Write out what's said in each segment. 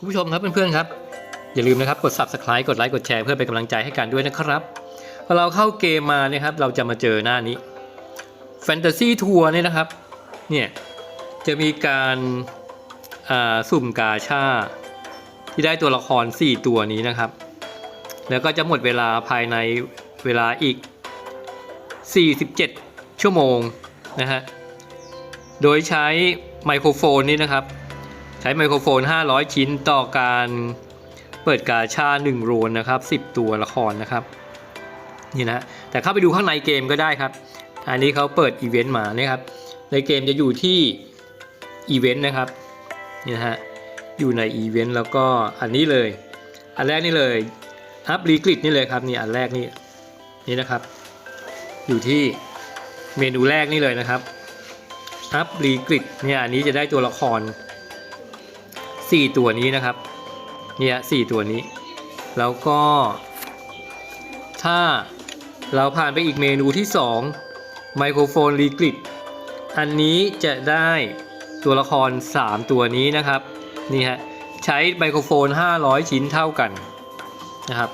คุณผู้ชมครับเพื่อนๆครับ อย่าลืมนะครับกด subscribe กดไลค์กดแชร์เพื่อเป็นกำลังใจให้กันด้วยนะครับพอเราเข้าเกมมาเนี่ยครับเราจะมาเจอหน้านี้ Fantasy Tour เนี่ยนะครับ เนี่ยจะมีการสุ่มกาชาที่ได้ตัวละคร 4 ตัวนี้นะครับ แล้วก็จะหมดเวลาภายในเวลาอีก 47 ชั่วโมงนะฮะ โดยใช้ไมโครโฟนนี่นะครับ ใช้ไมโครโฟน 500 ชิ้นต่อการเปิดกาชา1โรนนะครับ 10 ตัวละครนะครับนี่นะแต่เข้าไปดูข้างในเกมก็ได้ครับ อันนี้เขาเปิดอีเวนต์มาเนี่ยครับ ในเกมจะอยู่ที่อีเวนต์นะครับนี่นะฮะอยู่ในอีเวนต์แล้วก็อันนี้เลย อันแรกนี่เลยอัพรีกริดนี่เลยครับนี่อันแรกนี่นี่นะครับ อยู่ที่เมนูแรกนี่เลยนะครับอัพรีกริดเนี่ยอันนี้จะได้ตัวละคร 4 ตัวนี้นะครับเนี่ยสตัวนี้ แล้วก็ ถ้าเราผ่านไปอีกเมนูที่2ไมโครโฟนรีกริดอันนี้จะได้ตัวละคร 3 ตัวนี้นะครับนี่ฮะใช้ไมโครโฟน 500 ชิ้นเท่ากันนะครับ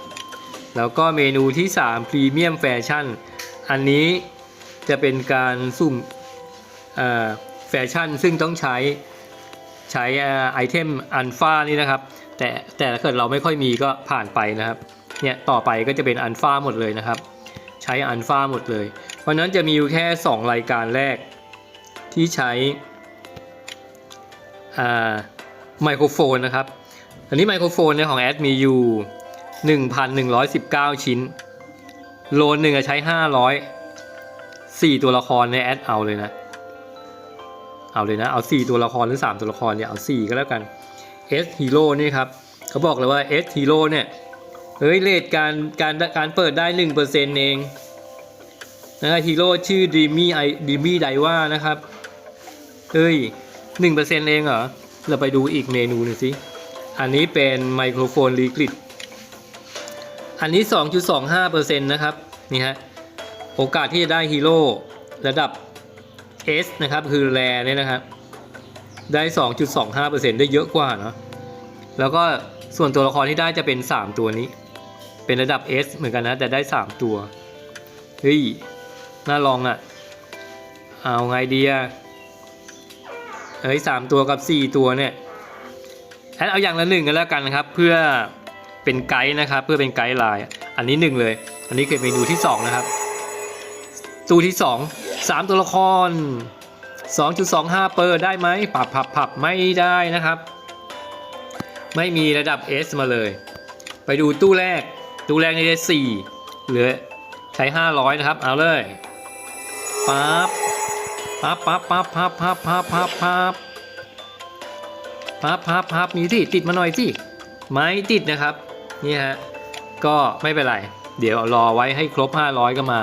แล้วก็เมนูที่3 Premium Fashion อันนี้จะเป็นการสุ่มแฟชั่นซึ่งต้องใช้ ใช้ไอเทมอัลฟานี่นะครับ แต่แต่ถ้าเกิดเราไม่ค่อยมีก็ผ่านไปนะครับเนี่ยต่อไปก็จะเป็นอัลฟาหมดเลยนะครับ ใช้อัลฟาหมดเลย เพราะนั้นจะมีอยู่แค่ 2 รายการแรกที่ใช้ไมโครโฟนนะครับ อันนี้ไมโครโฟนเนี่ยของแอดมีอยู่ 1,119 ชิ้น โลนหนึ่งใช้ 500 4 ตัวละครในแอดเอาเลยนะ เอาเลยนะ เอา 4 ตัวละครหรือ 3 ตัวละครเนี่ย เอา 4 ก็แล้วกัน S Hero นี่ครับเขาบอกเลยว่า S Hero เนี่ยเฮ้ยเลทการการการเปิดได้ 1%เองนะฮีโร่ชื่อ Dreamy I Dreamy Daiwa นะครับเฮ้ย1%เองเหรอ เราไปดูอีกเมนูหนึ่งสิ อันนี้เป็นไมโครโฟนลีกริดอันนี้2.25%นะครับ นี่ฮะ โอกาสที่จะได้ฮีโร่ระดับ S นะครับ คือแรเนี่ยนะครับ ได้ 2.25%ได้เยอะกว่าเนาะแล้วก็ส่วนตัวละครที่ได้จะเป็น 3 ตัวนี้ เป็นระดับ S เหมือนกันนะ แต่ได้ 3 ตัว เฮ้ย น่าลองอะ่ะ เอาไงดีอะเฮ้ยสามตัวกับ 4 ตัวเนี่ยแอดเอาอย่างละหนึ่งกันแล้วกันนะครับ เพื่อเป็นไกด์นะครับ เพื่อเป็นไกด์ไลน์อันนี้หนึ่งเลย อันนี้คือเมนูที่ 2 นะครับ ตัวที่ 2 3 ตัวละคร 2.25 เปอร์ได้ไหมปรับผับผับไม่ได้นะครับ ไม่มีระดับ S มาเลย ไปดูตู้แรก ตู้แรกนี่ได้ 4 เหลือใช้ 500 นะครับ เอาเลยปั๊บปั๊บปั๊บปั๊บปั๊บปั๊บปั๊บปั๊บปั๊บปั๊บปั๊บปั๊บมีที่ติดมาหน่อยสิไม่ติดนะครับ นี่ฮะ ก็ไม่เป็นไร เดี๋ยวรอไว้ให้ครบ 500 ก็มา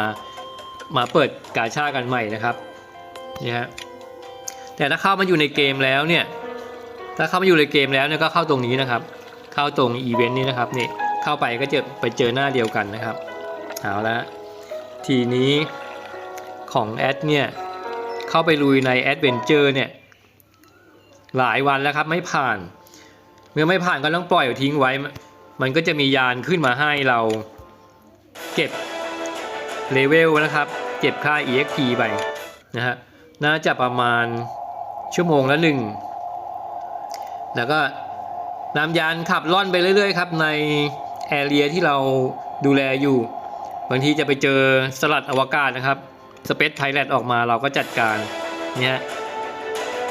มาเปิดกาชากันใหม่นะครับนี่ฮะแต่ถ้าเข้ามาอยู่ในเกมแล้วเนี่ยถ้าเข้ามาอยู่ในเกมแล้วเนี่ยก็เข้าตรงนี้นะครับ เข้าตรงอีเวนต์นี้นะครับนี่เข้าไปก็จะไปเจอหน้าเดียวกันนะครับเอาละทีนี้ของแอดเนี่ยเข้าไปลุยในแอดเวนเจอร์เนี่ยหลายวันแล้วครับไม่ผ่าน เมื่อไม่ผ่านก็ต้องปล่อยทิ้งไว้ มันก็จะมียานขึ้นมาให้เราเก็บเลเวลนะครับ เก็บค่า EXP ไปนะฮะน่าจะประมาณชั่วโมงละหนึ่งแล้วก็นำยานขับล่อนไปเรื่อยๆครับในแอเรียที่เราดูแลอยู่ บางทีจะไปเจอสลัดอวกาศนะครับสเปซไพล o t ออกมาเราก็จัดการเนี่ย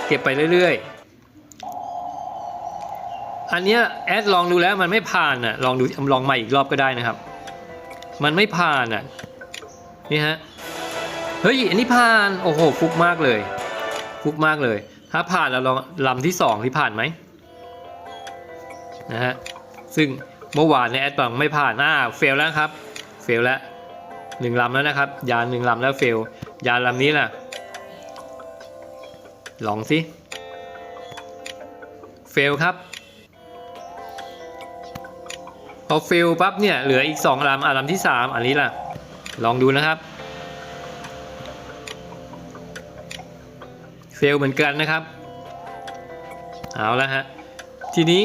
เก็บไปเรื่อยๆ อันเนี้ยแอดลองดูแล้วมันไม่ผ่านอะลองดูลองใหม่อีกรอบก็ได้นะครับ มันไม่ผ่านอะนี่ฮะ เฮ้ย อันนี้ผ่าน โอ้โห ฟุกมากเลย ฟุกมากเลย ถ้าผ่านเราลองลำที่สองที่ผ่านไหมนะฮะ ซึ่งเมื่อวานในแอดบังไม่ผ่านหน้าเฟลแล้วครับ เฟลแล้วหนึ่งลำแล้วนะครับ ยานหนึ่งลำแล้วเฟล ยานลำนี้ล่ะ ลองสิ เฟลครับ พอเฟลปั๊บเนี่ย เหลืออีกสองลำอะลำที่สามอันนี้ล่ะ ลองดูนะครับ เฟลเหมือนกันนะครับ เอาละฮะ ทีนี้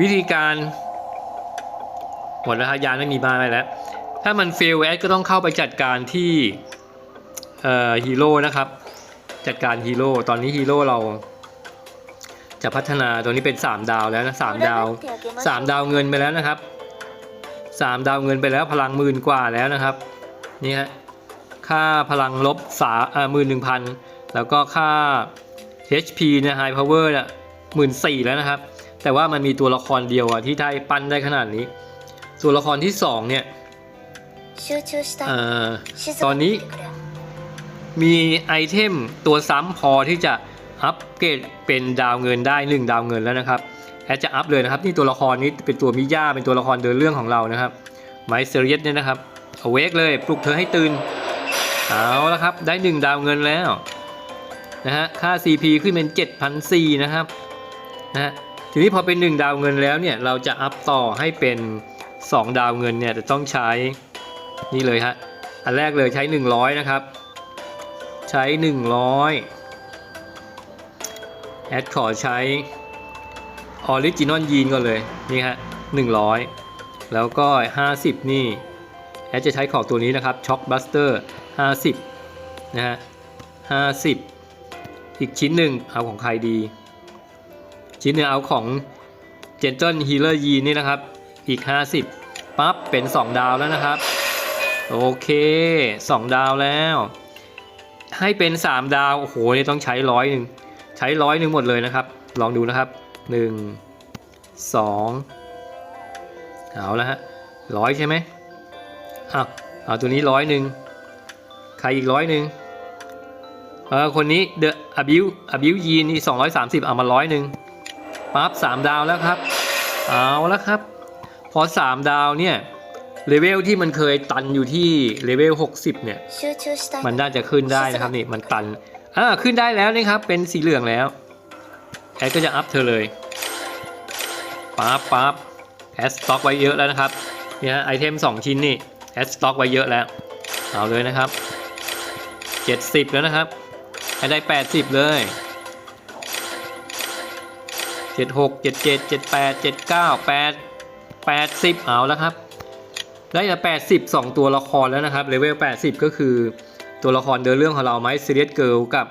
วิธีการ หมดแล้วฮะยานไม่มีมาอไปแล้ว ถ้ามันเฟลแอดก็ต้องเข้าไปจัดการที่ฮีโร่นะครับ จัดการฮีโร่ตอนนี้ฮีโร่เราจะพัฒนาตัวนี้เป็น 3 ดาวแล้วนะสดาว 3 ดาวเงินไปแล้วนะครับ 3 ดาวเงินไปแล้วพลังหมื่นกว่าแล้วนะครับนี่ฮะค่าพลังลบสามหมื่นหนึ่งพัน แล้วก็ค่า HP เนี่ย High Power เนี่ยหมื่นสี่แล้วนะครับ แต่ว่ามันมีตัวละครเดียวอะที่ได้ปั้นได้ขนาดนี้ ตัวละครที่สองเนี่ยตอนนี้มีไอเทมตัวซ้ำพอที่จะอัปเกรดเป็นดาวเงินได้ 1 ดาวเงินแล้วนะครับแอดจะอัพเลยนะครับนี่ตัวละครนี้เป็นตัวมิย่าเป็นตัวละครเดินเรื่องของเรานะครับไมซ์เซรียสเนี่ยนะครับเอาเวกเลยปลุกเธอให้ตื่นเอาละครับได้ 1 ดาวเงินแล้ว นะฮะค่า CP ขึ้นเป็น7,004นะครับนะฮะทีนี้พอเป็น 1 ดาวเงินแล้วเนี่ยเราจะอัพต่อให้เป็น 2 ดาวเงินเนี่ยจะต้องใช้นี่เลยฮะอันแรกเลยใช้ 100 นะครับ ใช้ 100แอดขอใช้ออริจินอลยีนก่อนเลยนี่ฮะ100 แล้วก็ 50 นี่แอดจะใช้ของตัวนี้นะครับช็อคบัสเตอร์50นะฮะ50 อีกชิ้นหนึ่งเอาของใครดี ชิ้นหนึ่งเอาของ Gentle Healer ยีนนี่นะครับ อีก 50 ปั๊บ เป็น 2 ดาวแล้วนะครับ โอเค 2 ดาวแล้ว ให้เป็น 3 ดาว โอ้โหนี่ต้องใช้ร้อยหนึ่งใช้ร้อยหนึ่งหมดเลยนะครับ ลองดูนะครับ 1 2 เอาแล้วฮะร้อยใช่ไหมอ้าวเอาตัวนี้ร้อยหนึ่งใครอีกร้อยหนึ่ง เออคนนี้เดอะอบิวอบิวยีนี่สองร้อยสามสิบเอามาร้อยหนึ่งปั๊บสามดาวแล้วครับเอาแล้วครับ พอสามดาวเนี่ยเลเวลที่มันเคยตันอยู่ที่เลเวล60 เนี่ย มันน่าจะขึ้นได้นะครับนี่มันตันอ่าขึ้นได้แล้วนะครับ เป็นสีเหลืองแล้วแอดก็จะอัพเธอเลยปั๊บปั๊บแอดสต็อกไว้เยอะแล้วนะครับเนี่ยไอเทม 2 ชิ้นนี่แอดสต็อกไว้เยอะแล้ว เอาเลยนะครับ 70 แล้วนะครับ แอดได้80เลย76 77 78 79 8 80เอาแล้วครับ ได้แต่80 2ตัวละครแล้วนะครับเลเวล80ก็คือตัวละครเดินเรื่องของเราไหมซีเรียสเกิลกับ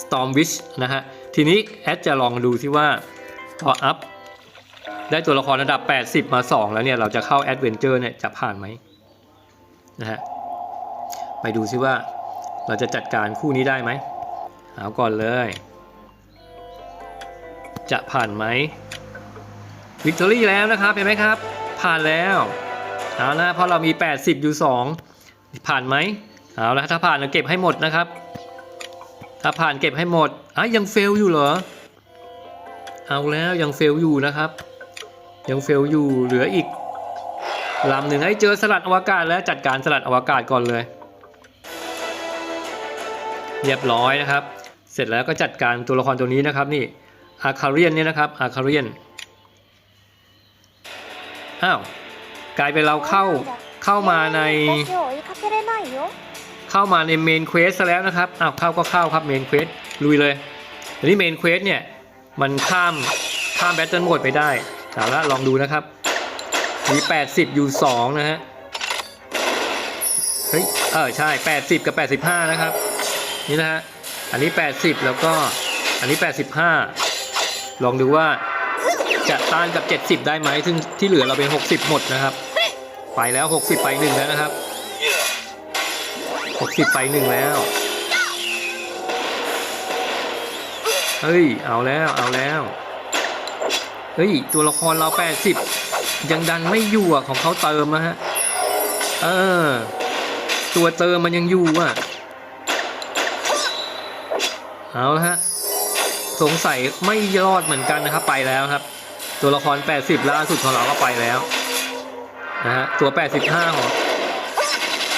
สตอมวิชนะฮะ ทีนี้แอดจะลองดูที่ว่าพออัพได้ตัวละครระดับ 80 มา 2 แล้วเนี่ย เราจะเข้าแอดเวนเจอร์เนี่ยจะผ่านไหมนะฮะ ไปดูซิว่า เราจะจัดการคู่นี้ได้ไหมเอาก่อนเลย จะผ่านไหมวิกตอรี่แล้วนะครับเห็นไหมครับ ผ่านแล้วเอานะเพราะเรามี 80 อยู่ 2 ผ่านไหมเอาละถ้าผ่านเราเก็บให้หมดนะครับ ถ้าผ่านเก็บให้หมดอะยังเฟลอยู่เหรอ เอาแล้วยังเฟลอยู่นะครับ ยังเฟลอยู่เหลืออีกลำหนึ่งให้เจอสลัดอวกาศแล้วจัดการสลัดอวกาศก่อนเลย เรียบร้อยนะครับ เสร็จแล้วก็จัดการตัวละครตัวนี้นะครับนี่อาคาเรียนเนี่ยนะครับอาคาเรียนอ้าวกลายเป็นเราเข้าเข้ามาใน เข้ามาในเมนเควสแล้วนะครับอ้าวเข้าก็เข้าครับเมนเควสลุยเลยทีนี้เมนเควสเนี่ยมันข้ามข้ามแบตเทิลโหมดไปได้เอาละลองดูนะครับมี80อยู่2นะฮะเฮ้ยเออใช่ 80 กับ 85 นะครับ นี่นะฮะ อันนี้ 80 แล้วก็อันนี้ 85 ลองดูว่าจะต้านกับ 70 ได้ไหมซึ่งที่เหลือเราเป็น 60 หมดนะครับ ไปแล้ว 60 ไปหนึ่งแล้วนะครับ 60 ไปหนึ่งแล้วเฮ้ย เอาแล้ว เอาแล้ว เฮ้ย ตัวละครเรา 80 ยังดันไม่อยู่อะของเขาเติมนะฮะ เออ ตัวเติมมันยังอยู่อะ เอาละฮะ สงสัยไม่ยอดเหมือนกันนะครับ ไปแล้วครับ ตัวละคร 80 ล่าสุดของเราก็ไปแล้วนะฮะตัว 85 ของ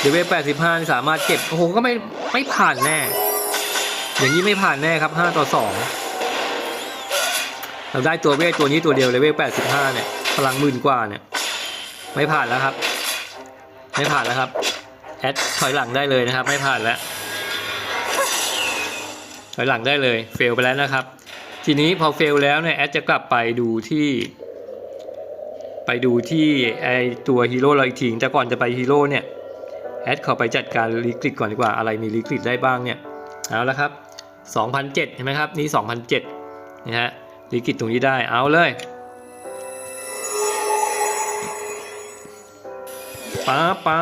เดเวล85นี่สามารถเก็บโอ้โหก็ไม่ไม่ผ่านแน่ อย่างนี้ไม่ผ่านแน่ครับ 5 ต่อ 2 เราได้ตัวเวทตัวนี้ตัวเดียวเลเวล85 เนี่ย พลังหมื่นกว่าเนี่ย ไม่ผ่านแล้วครับ ไม่ผ่านแล้วครับ แอดถอยหลังได้เลยนะครับ ไม่ผ่านแล้ว ถอยหลังได้เลยเฟลไปแล้วนะครับ ทีนี้พอเฟลแล้วเนี่ยแอดจะกลับไปดูที่ ไปดูที่ไอตัวฮีโร่เราอีกทีแต่ก่อนจะไปฮีโร่เนี่ยแอดขอไปจัดการลิคลิตก่อนดีกว่าอะไรมีลิคลิตได้บ้างเนี่ยเอาละครับ2007เห็นไหมครับนี่2007นะฮะลิคลิตตรงนี้ได้เอาเลยป๊าป๊า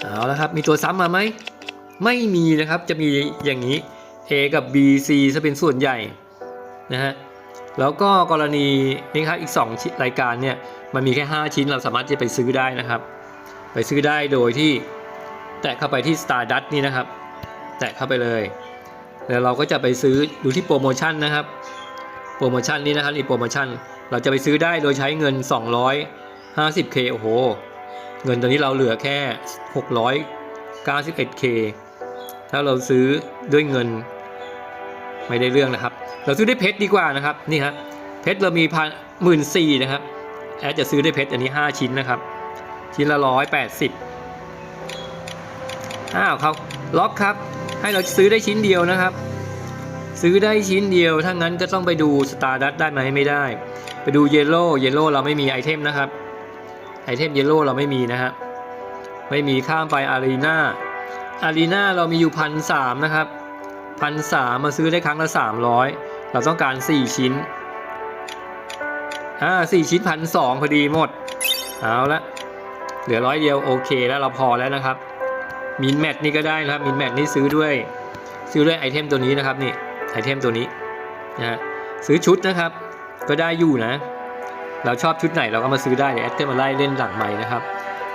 เอาละครับมีตัวซ้ำมาไหม ไม่มีนะครับจะมีอย่างนี้ A กับ B C จะเป็นส่วนใหญ่นะฮะแล้วก็กรณีนี่ครับอีก 2 รายการเนี่ยมันมีแค่ 5 ชิ้นเราสามารถจะไปซื้อได้นะครับ ไปซื้อได้โดยที่แตะเข้าไปที่ Stardust นี่นะครับ แตะเข้าไปเลยแล้วเราก็จะไปซื้อดูที่โปรโมชั่นนะครับ โปรโมชั่นนี้นะครับนี่โปรโมชั่นเราจะไปซื้อได้โดยใช้เงิน 250k โอ้โห เงินตอนนี้เราเหลือแค่ 691k ถ้าเราซื้อด้วยเงินไม่ได้เรื่องนะครับ เราซื้อได้เพชรดีกว่านะครับนี่ครับเพชรเรามีพันหมื่นสี่นะครับแอดจะซื้อได้เพชรอันนี้ 5 ชิ้นนะครับ ชิ้นละร้อยแปดสิบอ้าวเขาล็อกครับ ให้เราซื้อได้ชิ้นเดียวนะครับ ซื้อได้ชิ้นเดียวถ้างั้นก็ต้องไปดูสตาร์ดัตได้ไหมไม่ได้ ไปดูเยลโล่เยลโล่เราไม่มีไอเทมนะครับไอเทมเยลโล่เราไม่มีนะฮะไม่มีข้ามไปอารีนา อารีนาเรามีอยู่พันสามนะครับพันสามมาซื้อได้ครั้งละสามร้อยเราต้องการสี่ชิ้นอ่าสี่ชิ้นพันสองพอดีหมด เอาละเหลือร้อยเดียวโอเคแล้วเราพอแล้วนะครับมินแมทนี่ก็ได้นะครับมินแมทนี่ซื้อด้วยซื้อด้วยไอเทมตัวนี้นะครับนี่ไอเทมตัวนี้นะฮะซื้อชุดนะครับ ก็ได้อยู่นะ เราชอบชุดไหนเราก็มาซื้อได้เดี๋ยวแอดจะมาไล่เล่นหลังใหม่นะครับ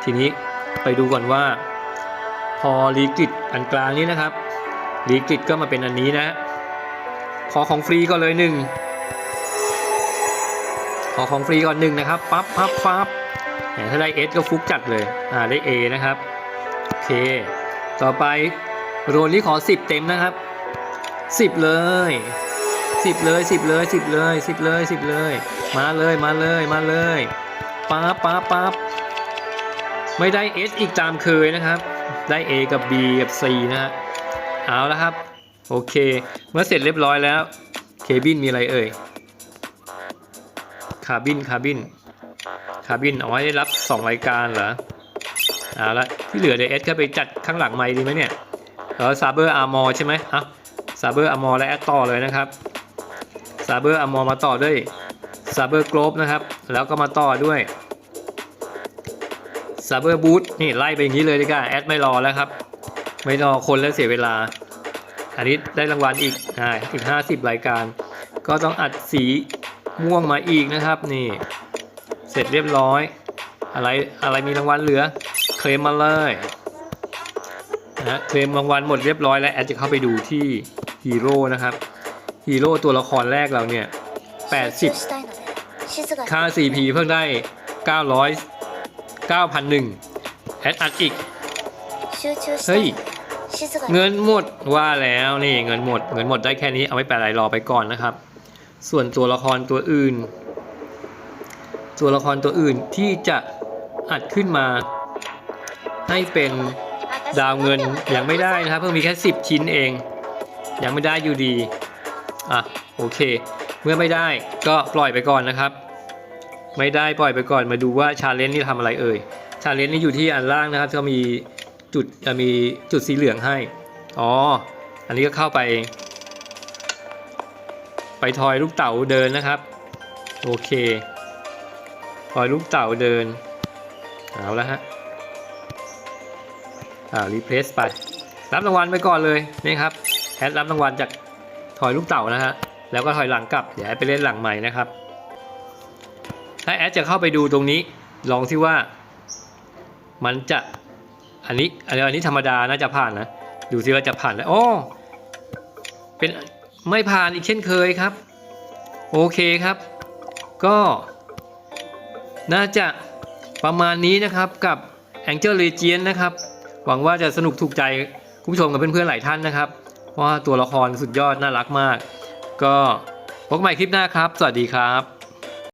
ทีนี้ไปดูก่อนว่า พอลีกิตอันกลางนี้นะครับลีกิตก็มาเป็นอันนี้นะ ขอของฟรีก่อนเลยหนึ่งขอของฟรีก่อนหนึ่งนะครับปั๊บปั๊บปั๊บถ้าได้ S ก็ฟุกจัดเลยอ่าได้ A นะครับโอเค ต่อไปโรนนี้ขอ 10 เต็มนะครับ 10 เลย 10 เลย 10 เลย 10 เลย 10 เลย 10 เลย มาเลยมาเลยมาเลยปั๊บปั๊บปั๊บไม่ได้ S อีกตามเคยนะครับ ได้ A กับ B กับ C นะฮะเอาแล้วครับ โอเค เมื่อเสร็จเรียบร้อยแล้ว เคบินมีอะไรเอ่ย คาบิน คาบิน คาบินเอาไว้ได้รับ 2 รายการเหรอ เอาละที่เหลือเดยวเอสก็ไปจัดข้างหลังไม้ดีไหมเนี่ยแล้วซาเบอร์อาร์มอใช่ไหมอะซาเบอร์อาร์มอและแอดต่อเลยนะครับซาเบอร์อาร์มอมาต่อด้วยซาเบอร์กรอบนะครับ แล้วก็มาต่อด้วย ซับเบอร์บูทนี่ไล่ไปอย่างนี้เลยดีกว่าแอดไม่รอแล้วครับ ไม่รอคนแล้วเสียเวลา อันนี้ได้รางวัลอีกอ่าอีกห้าสิบรายการ ก็ต้องอัดสีม่วงมาอีกนะครับนี่เสร็จเรียบร้อย อะไรอะไรมีรางวัลเหลือเคลมมาเลยนะเคลมรางวัลหมดเรียบร้อยแล้วแอดจะเข้าไปดูที่ฮีโร่นะครับฮีโร่ตัวละครแรกเราเนี่ยแปดสิบค่า CP เพิ่งได้ 900 9,001แอดอัดอีก เฮ้ย เงินหมดว่าแล้วนี่เงินหมด เงินหมดได้แค่นี้เอาไม่แปลอะไรรอไปก่อนนะครับ ส่วนตัวละครตัวอื่น ตัวละครตัวอื่นที่จะอัดขึ้นมา ให้เป็นดาวเงินยังไม่ได้นะครับ เพิ่งมีแค่ 10 ชิ้นเอง ยังไม่ได้อยู่ดี อะโอเค เมื่อไม่ได้ก็ปล่อยไปก่อนนะครับ ไม่ได้ปล่อยไปก่อนมาดูว่าชาเลนจ์นี่ทำอะไรเอ่ยชาเลนจ์นี่อยู่ที่อันล่างนะครับจะมีจุดจะมีจุดสีเหลืองให้อ๋ออันนี้ก็เข้าไป ไปทอยลูกเต๋าเดินนะครับ โอเคทอยลูกเต๋าเดินเอาแล้วฮะอ่ารีเพลสไปรับรางวัลไปก่อนเลยนี่ครับแอดรับรางวัลจากทอยลูกเต๋านะฮะแล้วก็ถอยหลังกลับเดี๋ยวแอดไปเล่นหลังใหม่นะครับ ถ้าแอดจะเข้าไปดูตรงนี้ ลองที่ว่า มันจะอันนี้อันนี้อันนี้ธรรมดาน่าจะผ่านนะ ดูซิว่าจะผ่านแล้วโอ้เป็นไม่ผ่านอีกเช่นเคยครับ โอเคครับ ก็ น่าจะประมาณนี้นะครับกับ Angel Legion นะครับ หวังว่าจะสนุกถูกใจคุณผู้ชมกับเพื่อนๆหลายท่านนะครับ เพราะว่าตัวละครสุดยอดน่ารักมาก ก็พบใหม่คลิปหน้าครับ สวัสดีครับ